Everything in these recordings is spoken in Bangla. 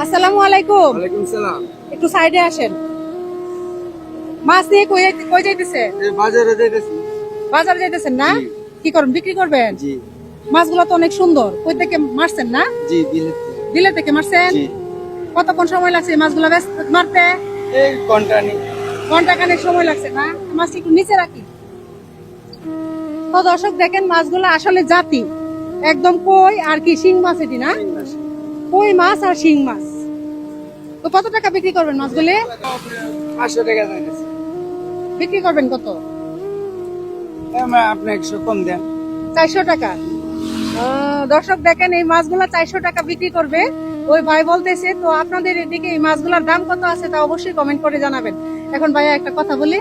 আসসালামু আলাইকুম। ওয়ালাইকুম সালাম। একটু সাইডে আসেন। মাছ নিয়ে কই কই যাইতেছে? বাজারে যাইতেছি। বাজারে যাইতেছেন না? কি বিক্রি করবেন? জি। মাছগুলো তো অনেক সুন্দর। কই থেকে মারছেন না? জি বিলে থেকে। মারছেন? জি। কতক্ষণ সময় লাগছে মাছগুলো মারতে? এই কন্টানি ঘণ্টা খানেক সময় লাগছে না? মাছটি একটু নিচে রাখি। তো দর্শক দেখেন মাছগুলো আসলে জাতি। একদম কই আর কি শিং মাছ এটি না? কই মাছ আর শিং মাছ? তো কত টাকা বিক্রি করবেন মাছগুলি? পাঁচশো টাকা যাইতেছি বিক্রি করবেন কত? আপনি একশো কম দেন। চারশো টাকা। দর্শক দেখেন এই মাছগুলা চারশো টাকা বিক্রি করবে। ওই ভাই বলতেছে তো আপনাদের এদিকে এই মাছগুলার দাম কত আছে? তা অবশ্যই কমেন্ট করে জানাবেন। এখন ভাইয়া একটা কথা বলি।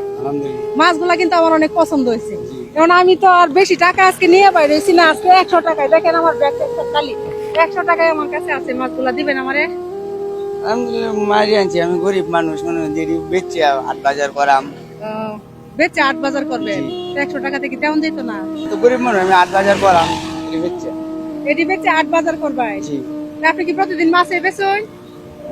মাছগুলা কিন্তু আমার অনেক পছন্দ হয়েছে। কারণ আমি তো আর বেশি টাকা আজকে নিয়ে বাইরেছি না আজকে একশো টাকায়। দেখেন আমার ব্যাগ খালি। একশো টাকায় আমার কাছে আছে মাছগুলা দিবেন আমারে? মারি আনছি আমি গরিব মানুষ মানে দেরি বেচছি আট বাজার করাম। বেচে বাজার করবে একশো টাকা থেকে তেমন দিত না? তো গরিব মানুষ আমি আট বাজার করাম এটি বেচে। বাজার আপনি কি প্রতিদিন মাছে বেচুন?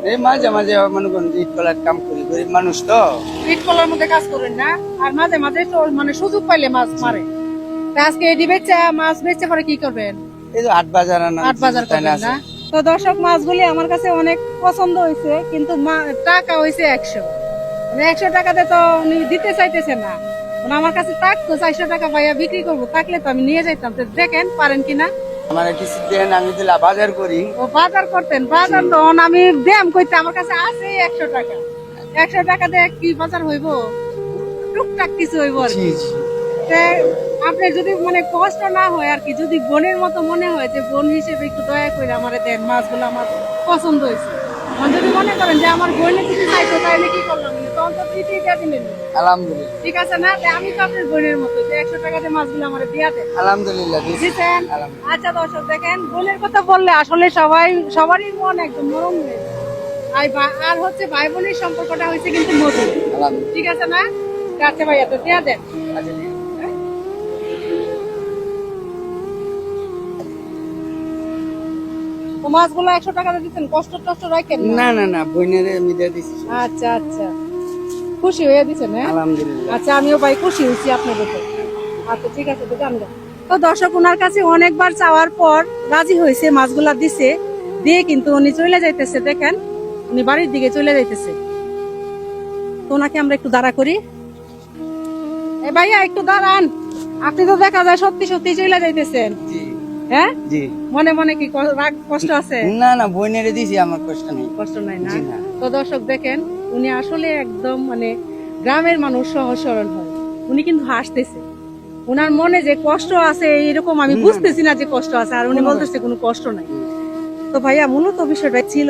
এই মাঝে মাঝে মনে করেন ইট কলার কাম করি গরিব মানুষ তো। ইট কলার মধ্যে কাজ করেন না আর মাঝে মাঝে তো মানে সুযোগ পাইলে মাছ মারে। আজকে এটি বেচে মাছ বেচে পরে কি করবেন? এই তো আট বাজার আট বাজার তাই করবেন না? তো দর্শক মাছগুলি আমার কাছে অনেক পছন্দ হয়েছে কিন্তু মা- টাকা হয়েছে একশো। মানে একশো টাকাতে তো উনি দিতে চাইতেছে না। মানে আমার কাছে থাকতো চারশো টাকা পাইয়া বিক্রি করব থাকলে তো আমি নিয়ে যাইতাম। তো দেখেন পারেন কিনা? আমার কিছু দেন আমি দিলা বাজার করি। ও বাজার করতেন বাজার তো আমি ব্যায়াম করতে আমার কাছে আছে একশো টাকা। একশো টাকা দিয়ে কি বাজার হইব? টুকটাক কিছু হইব আর কি। জি যদি মানে কষ্ট না হয় আর কি যদি বোনের মতো মনে হয় যে বোন হিসেবে একটু দয়া করে আমার দেন মাছগুলো আমার পছন্দ হয়েছে। আর যদি মনে করেন যে আমার বোনে কিছু চাইতো তাহলে কি করলাম তখন দিয়ে দিলেন আলহামদুলিল্লাহ। ঠিক আছে না? আমি তো আপনার বোনের মতো যে একশো টাকাতে মাছগুলো আমার আলহামদুলিল্লাহ। আচ্ছা দর্শক দেখেন বোনের কথা বললে আসলে সবাই সবারই মন একদম নরম হয়ে আর হচ্ছে ভাই বোনের সম্পর্কটা হয়েছে কিন্তু মধুর ঠিক আছে না? আচ্ছা দেয়া দেন। আচ্ছা, মাছগুলো একশো টাকা দিচ্ছেন কষ্ট টষ্ট রাখেন না? না না না বইনের আমি দিয়ে দিছি। আচ্ছা আচ্ছা। খুশি হয়ে দিচ্ছেন হ্যাঁ? আলহামদুলিল্লাহ। আচ্ছা আমিও ভাই খুশি হয়েছি আপনার উপর আচ্ছা ঠিক আছে তো জানব তো দর্শক ওনার কাছে অনেকবার চাওয়ার পর রাজি হয়েছে মাছগুলা দিছে দিয়ে কিন্তু উনি চলে যাইতেছে দেখেন উনি বাড়ির দিকে চলে যাইতেছে। তো ওনাকে আমরা একটু দাঁড়া করি। এ ভাইয়া একটু দাঁড়ান। আপনি তো দেখা যায় সত্যি সত্যি চলে যাইতেছেন। জি। হ্যাঁ? জি। মনে মনে কি রাগ কষ্ট আছে? না না বইনের দিছি আমার কষ্ট নেই। কষ্ট নাই না। তো দর্শক দেখেন উনি আসলে একদম মানে গ্রামের মানুষ সহজ সরল হয়। উনি কিন্তু হাসতেছে। উনার মনে যে কষ্ট আছে এরকম আমি বুঝতেছি না যে কষ্ট আছে আর উনি বলতেছে কোনো কষ্ট নাই। তো ভাইয়া মূলত বিষয়টা ছিল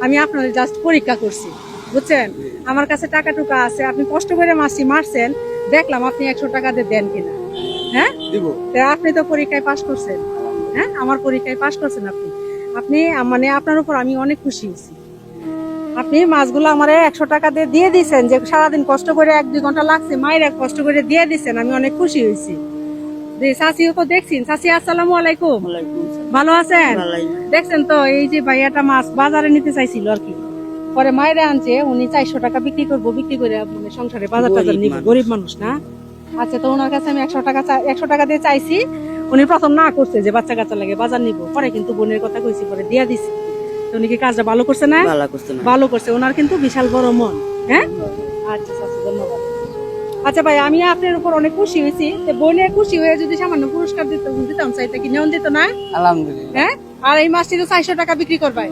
আমি আপনাদের জাস্ট পরীক্ষা করছি বুঝছেন? আমার কাছে টাকা টুকা আছে আপনি কষ্ট করে মাসি মারছেন দেখলাম আপনি একশো টাকা দিয়ে দেন কিনা। হ্যাঁ? দিব। আপনি তো পরীক্ষায় পাশ করছেন। হ্যাঁ? আমার পরীক্ষায় পাশ করছেন আপনি। আপনি মানে আপনার উপর আমি অনেক খুশি হয়েছি। আপনি মাছগুলো আমার একশো টাকা দিয়ে দিয়ে দিয়েছেন যে সারাদিন কষ্ট করে এক দুই ঘণ্টা লাগছে মায়ের এক কষ্ট করে দিয়ে দিয়েছেন আমি অনেক খুশি হয়েছি। যে তো দেখছেন? চাষি আসসালামু আলাইকুম। ভালো আছেন? দেখছেন তো এই যে ভাইয়াটা মাছ বাজারে নিতে চাইছিল আর কি। পরে মায়েরা আনছে উনি চারশো টাকা বিক্রি করব বিক্রি করে মানে সংসারে বাজার টাজার নিবে গরিব মানুষ না? আচ্ছা তো ওনার কাছে আমি একশো টাকা একশো টাকা দিয়ে চাইছি। উনি প্রথম না করছে যে বাচ্চা কাচ্চা লাগে বাজার নিব পরে কিন্তু বোনের কথা কইছি পরে দিয়া দিছি। উনি কি কাজটা ভালো করছে না? ভালো করছে ওনার কিন্তু বিশাল বড় মন হ্যাঁ? আচ্ছা আচ্ছা ধন্যবাদ। আচ্ছা ভাই আমি আপনার উপর অনেক খুশি হয়েছি। বোনের খুশি হয়ে যদি সামান্য পুরস্কার দিতে দিতাম চাইতে কি নেওয়া দিত না? আলহামদুলিল্লাহ। হ্যাঁ? আর এই মাছটি তো চারশো টাকা বিক্রি করবাই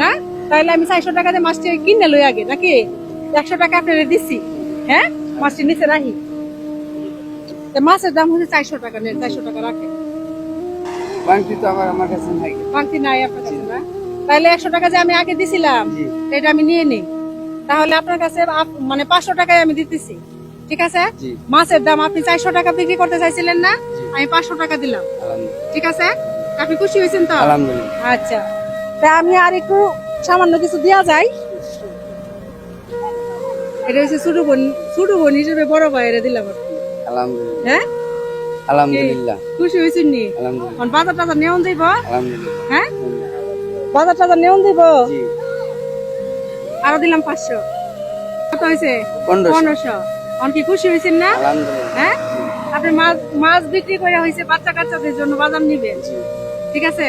না? তাহলে আমি চারশো টাকা দিয়ে মাছটি কিনে লই আগে নাকি? একশো টাকা আপনার দিচ্ছি হ্যাঁ? মাছটি নিচে রাখি। মাছের দাম হচ্ছে চারশো টাকা নেন চারশো টাকা রাখে বাংটি তো আবার আমার কাছে নাই। বাংতি নাই আপনার কাছে না? তাহলে একশো টাকা যে আমি আগে দিছিলাম এটা আমি নিয়ে নিই। তাহলে আপনার কাছে মানে পাঁচশো টাকায় আমি দিতেছি। ঠিক আছে? মাছের দাম আপনি চারশো টাকা বিক্রি করতে চাইছিলেন না? আমি পাঁচশো টাকা দিলাম। ঠিক আছে? আপনি খুশি হয়েছেন তো? আচ্ছা। তা আমি আর একটু সামান্য কিছু দেওয়া যায়। এটা হচ্ছে ছোট বোন ছোট বোন হিসেবে বড় ভাইয়েরা দিলাম আলহামদুলিল্লাহ। হ্যাঁ? আলহামদুলিল্লাহ। খুশি হয়েছেন নি? আলহামদুলিল্লাহ। বাজার টাজার দিব আলহামদুলিল্লাহ। হ্যাঁ? বাজার টাজার নেওন দিব? আরও দিলাম পাঁচশো। কত হয়েছে? পনেরোশো। পনেরোশো। অন কি খুশি হয়েছেন না? হ্যাঁ? আপনি মাছ মাছ বিক্রি করে হয়েছে বাচ্চা কাচ্চাদের জন্য বাজার নিবেন। ঠিক আছে?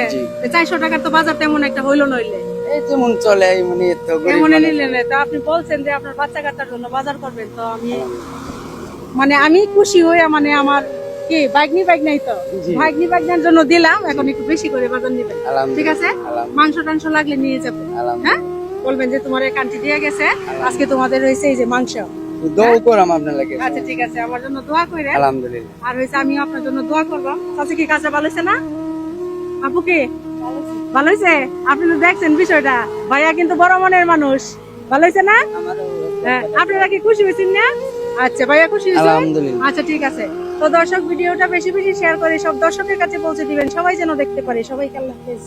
চারশো টাকার তো বাজার তেমন একটা হইল নইলে। এই যেমন চলে মানে তো নিলেন তো আপনি বলছেন যে আপনার বাচ্চা কাচ্চার জন্য বাজার করবেন তো আমি মানে আমি খুশি হয়ে মানে আমার কি বাইকনি বাইক নাই তো? জি। বাইকনি বাইকনার জন্য দিলাম এখন একটু বেশি করে বাজার নিবেন। ঠিক আছে? মাংস টাংস লাগলে নিয়ে হ্যাঁ? বলবেন যে তোমার কান্টি দিয়ে গেছে আজকে তোমাদের রয়েছে এই যে মাংস। দোয়া করাম আপনার লাগে। আচ্ছা ঠিক আছে আমার জন্য দোয়া করে আলহামদুলিল্লাহ। আর হয়েছে আমিও আপনার জন্য দোয়া করব। চাচি কি কাজটা ভালো হয়েছে না? আপু কি? ভালো হয়েছে? আপনি তো দেখছেন বিষয়টা। ভাইয়া কিন্তু বড় মনের মানুষ। ভালো হয়েছে না? হ্যাঁ, আপনারা কি খুশি হয়েছেন না? আচ্ছা ভাইয়া খুশি আলহামদুলিল্লাহ। আচ্ছা ঠিক আছে। তো দর্শক, ভিডিওটা বেশি বেশি শেয়ার করে সব দর্শকের কাছে পৌঁছে দিবেন। সবাই যেন দেখতে পারে। সবাইকে আল্লাহ হাফেজ।